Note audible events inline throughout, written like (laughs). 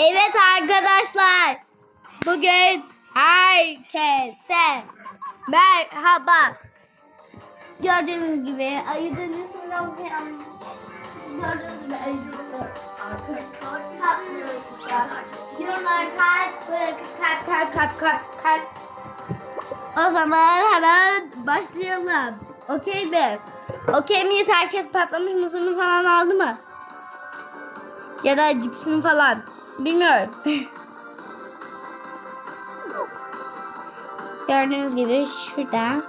Evet arkadaşlar. Bugün herkese merhaba. Gördüğünüz gibi ayıcın ismini okuyan gördüğünüz gibi ayıcın Yorumlar kalp bırakın kalp kalp kalp kalp kalp. O zaman hemen başlayalım. Okey mi? Okey miyiz? Herkes patlamış mısırını falan aldı mı? Ya da cipsini falan. Bilmiyorum. Gördüğünüz gibi şurada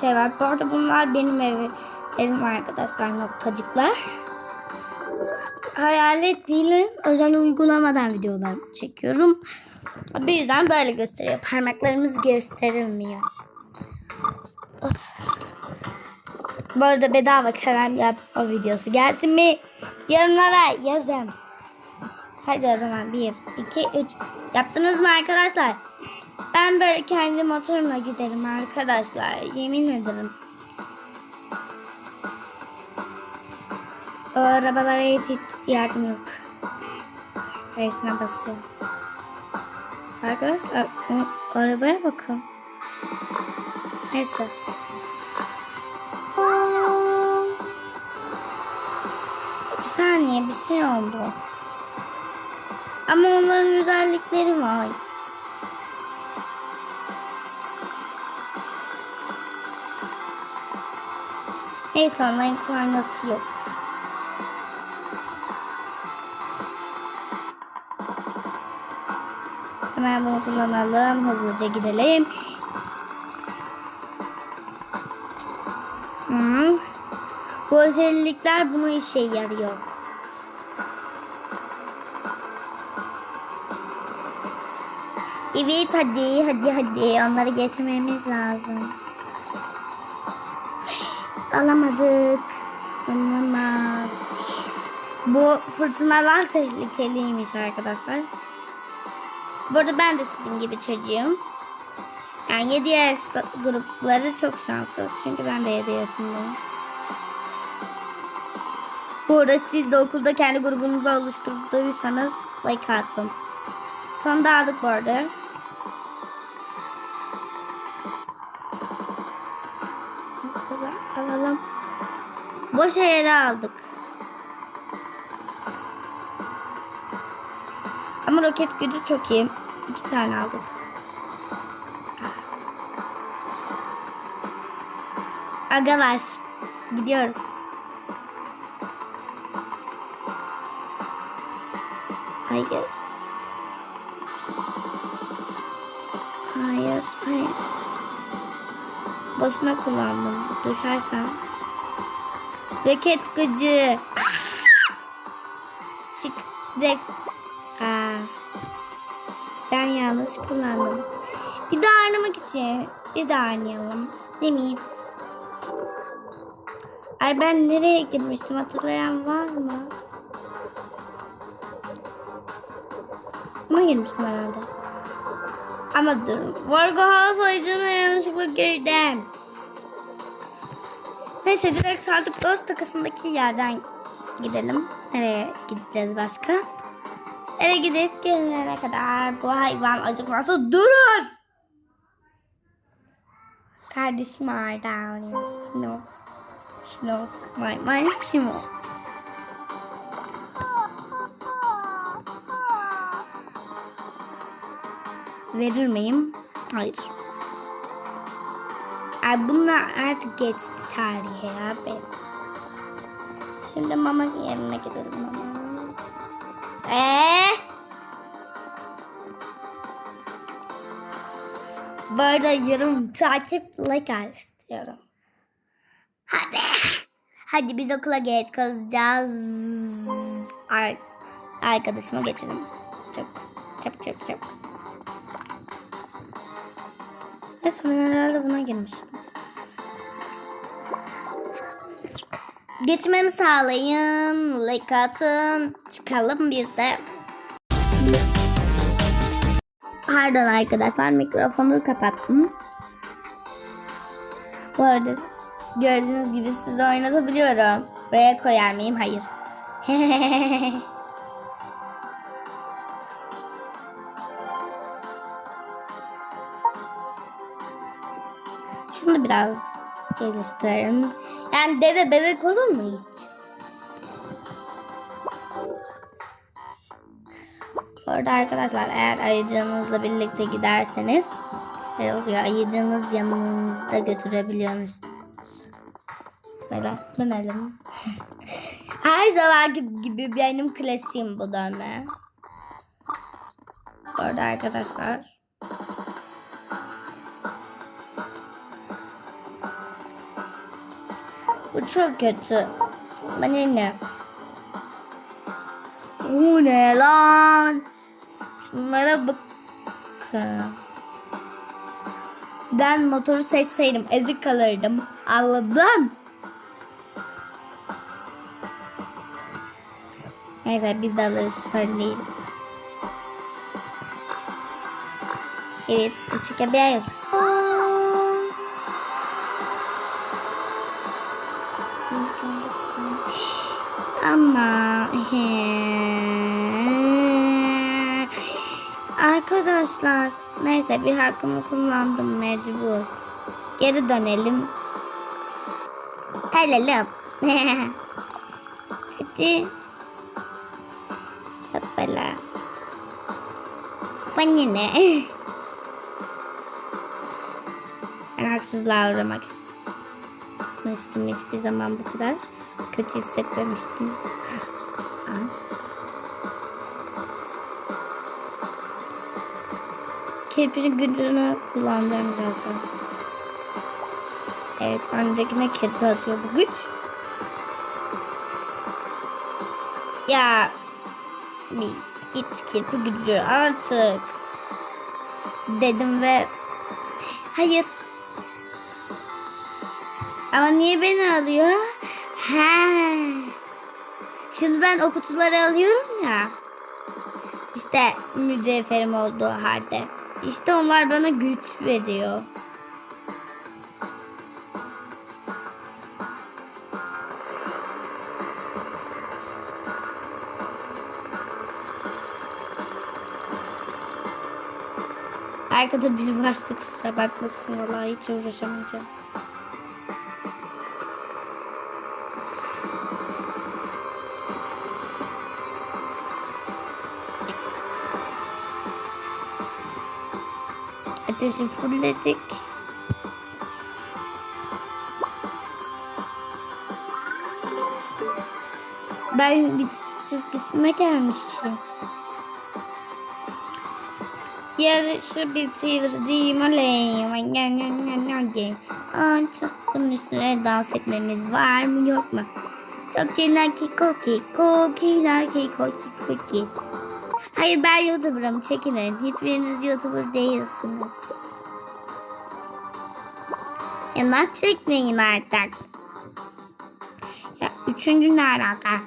şey var. Bu arada bunlar benim evi, evim arkadaşlar noktacıklar. Hayalet değilim. Özel uygulamadan videolar çekiyorum. Bu yüzden böyle gösteriyor. Parmaklarımız gösterilmiyor. Bu arada bedava kalem yapma videosu gelsin mi? Yorumlara yazın. Hadi o zaman 1, 2, 3. Yaptınız mı arkadaşlar? Ben böyle kendi motorumla giderim arkadaşlar. Yemin ederim. O arabalara hiç ihtiyacım yok. Resine basıyorum. Arkadaşlar o arabaya bakın. Neyse. Bir saniye bir şey oldu. Ama onların özellikleri var. Neyse onların kornası yok. Hemen bunu kullanalım. Hızlıca gidelim. Hmm. Bu özellikler buna işe yarıyor. Evet hadi hadi hadi onları getirmemiz lazım. Alamadık. Olamaz. Bu fırtınalar tehlikeliymiş arkadaşlar. Bu arada ben de sizin gibi çocuğum. Yani 7 yaş grupları çok şanslı. Çünkü ben de 7 yaşındayım. Bu arada siz de okulda kendi grubunuzu oluşturduysanız like atın. Sonda aldık bu arada. Boş yere aldık. Ama roket gücü çok iyi. İki tane aldık. Agalar. Gidiyoruz. Hayır. Hayır, hayır. Boşuna kullandım. Düşersem. Roket gücü. Çık. Direkt. Aa. Ben yanlış kullandım. Bir daha oynamak için bir daha oynayalım. Mi? Ay ben nereye girmiştim hatırlayan var mı? Buna girmiştim herhalde. Ama dur. Varga sayıcına yanlışlıkla girdim. Neyse direkt Sadık Dost takısındaki yerden gidelim. Nereye gideceğiz başka? Eve gidip gelene kadar bu hayvan acıkmazsa durur. Kardeşim Arda. My, my, she wants. Verir miyim? Hayır. Ay bunlar artık geçti tarihe abi. Şimdi mama yerine gidelim mama. Eee? Bu arada yarım takip like istiyorum. Hadi. Hadi biz okula geç kalacağız. Ar arkadaşıma geçelim. Çabuk. Çabuk çabuk çabuk. Neyse ben herhalde buna girmiştim. Geçmemi sağlayın. Like atın. Çıkalım biz de. Pardon arkadaşlar mikrofonu kapattım. Bu arada gördüğünüz gibi size oynatabiliyorum. Buraya koyar mıyım? Hayır. (laughs) biraz geliştirelim. Yani dede bebek olur mu hiç? Orada arkadaşlar eğer ayıcığınızla birlikte giderseniz şey oluyor ayıcığınız yanınızda götürebiliyormuş. Böyle dönelim. (laughs) Her zaman gibi, gibi benim klasiğim bu dönme. Orada arkadaşlar. Bu çok kötü. Bana ne? Bu ne lan? Şunlara bakın. Ben motoru seçseydim ezik kalırdım. Anladın? Neyse biz de alırız sorun değil. Evet çıkabilir. Arkadaşlar neyse bir hakkımı kullandım mecbur. Geri dönelim. Helelim. (laughs) Hadi. Hoppala. Bana ne? (laughs) Ben haksızlığa uğramak istemiştim. Hiçbir zaman bu kadar kötü hissetmemiştim. (laughs) Aa. Kirpiğin gücünü kullanacağım birazdan. Evet, öndekine kirpi atıyor bu güç. Ya bir git kirpi gücü artık dedim ve hayır ama niye beni alıyor? He. Şimdi ben o kutuları alıyorum ya. İşte mücevherim olduğu halde. İşte onlar bana güç veriyor. Arkada biri varsa kusura bakmasın. Vallahi hiç uğraşamayacağım. Ateşi fullledik. Ben bitiş çizgisine gelmişim. Yarışı bitirdim oley. Artık bunun üstüne dans etmemiz var mı yok mu? Naki koki, koki naki koki koki. Hayır ben YouTuber'ım çekilin. Hiçbiriniz YouTuber değilsiniz. Yanak çekmeyin artık. Ya üçüncü ne alaka?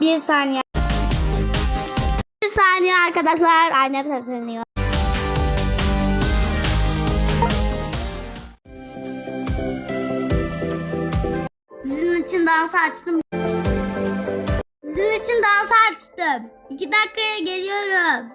Bir saniye. Bir saniye arkadaşlar. Annem sesleniyor. İçin dans açtım. Sizin için dans açtım. İki dakikaya geliyorum.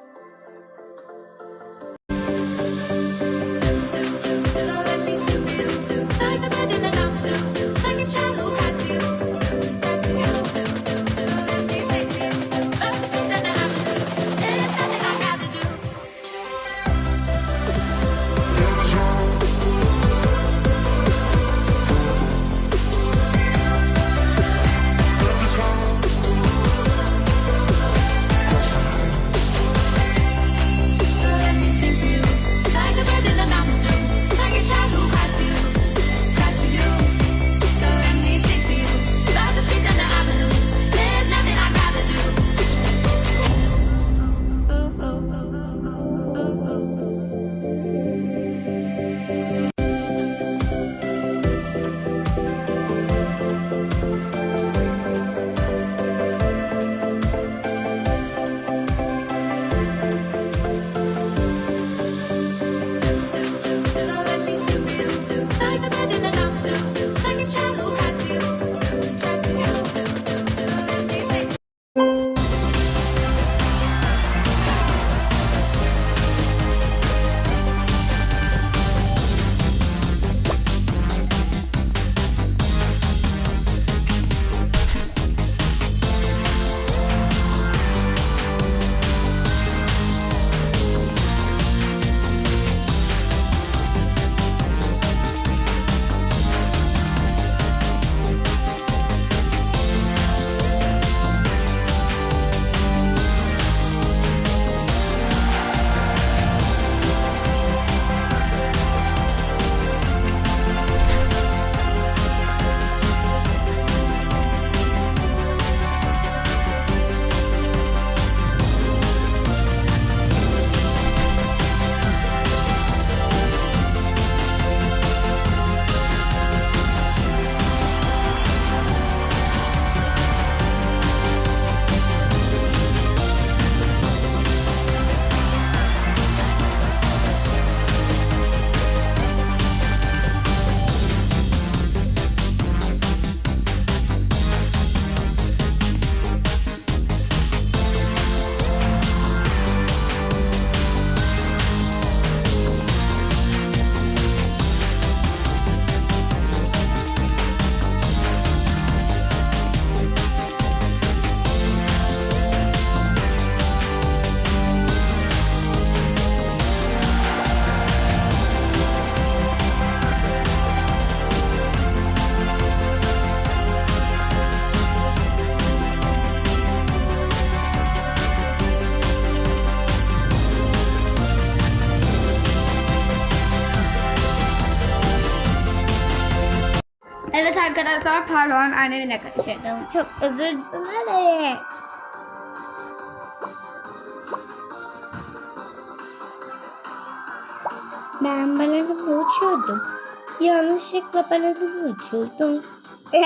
Arkadaşlar pardon annemle karıştırdım. Çok özür dilerim. Ben balonumla uçuyordum. Yanlışlıkla balonumla uçurdum. (laughs)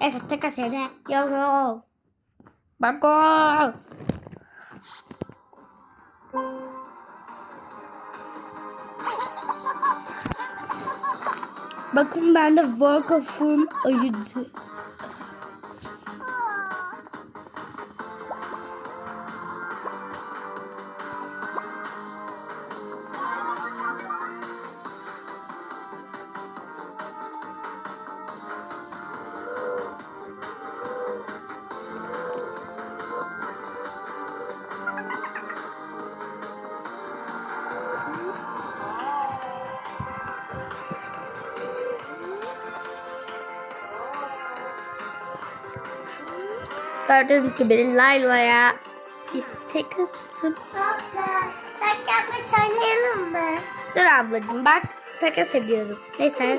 evet takas ede. Yo yo. Bako. Bakın bende Vodafone ayıcı. Gördüğünüz gibi Layla'ya istek attım. Abla sen kendine söyleyelim mi? Dur ablacığım bak takas ediyorum. Neyse